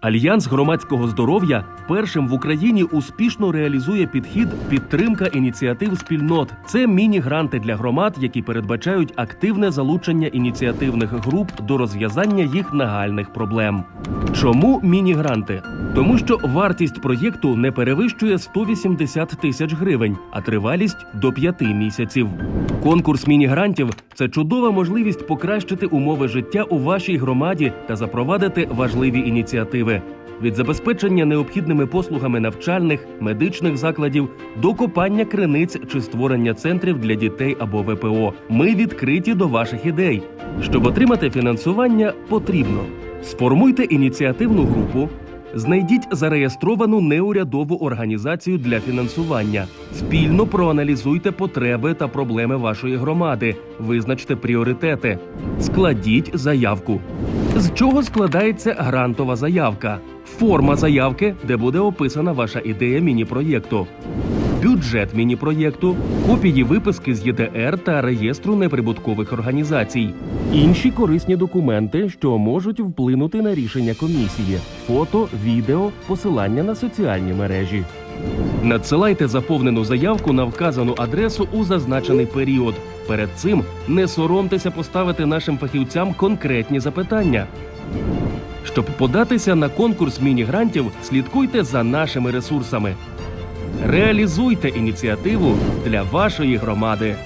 Альянс громадського здоров'я першим в Україні успішно реалізує підхід підтримка ініціатив спільнот. Це міні-гранти для громад, які передбачають активне залучення ініціативних груп до розв'язання їх нагальних проблем. Чому міні-гранти? Тому що вартість проєкту не перевищує 180 тисяч гривень, а тривалість до 5 місяців. Конкурс міні-грантів це чудова можливість покращити умови життя у вашій громаді та запровадити важливі ініціативи від забезпечення необхідними послугами навчальних, медичних закладів до копання криниць чи створення центрів для дітей або ВПО. Ми відкриті до ваших ідей. Щоб отримати фінансування, потрібно сформуйте ініціативну групу. Знайдіть зареєстровану неурядову організацію для фінансування. Спільно проаналізуйте потреби та проблеми вашої громади. Визначте пріоритети. Складіть заявку. З чого складається грантова заявка? Форма заявки, де буде описана ваша ідея міні-проєкту. Бюджет міні-проєкту, копії виписки з ЄДР та реєстру неприбуткових організацій, інші корисні документи, що можуть вплинути на рішення комісії, фото, відео, посилання на соціальні мережі. Надсилайте заповнену заявку на вказану адресу у зазначений період. Перед цим не соромтеся поставити нашим фахівцям конкретні запитання. Щоб податися на конкурс міні-грантів, слідкуйте за нашими ресурсами. Реалізуйте ініціативу для вашої громади.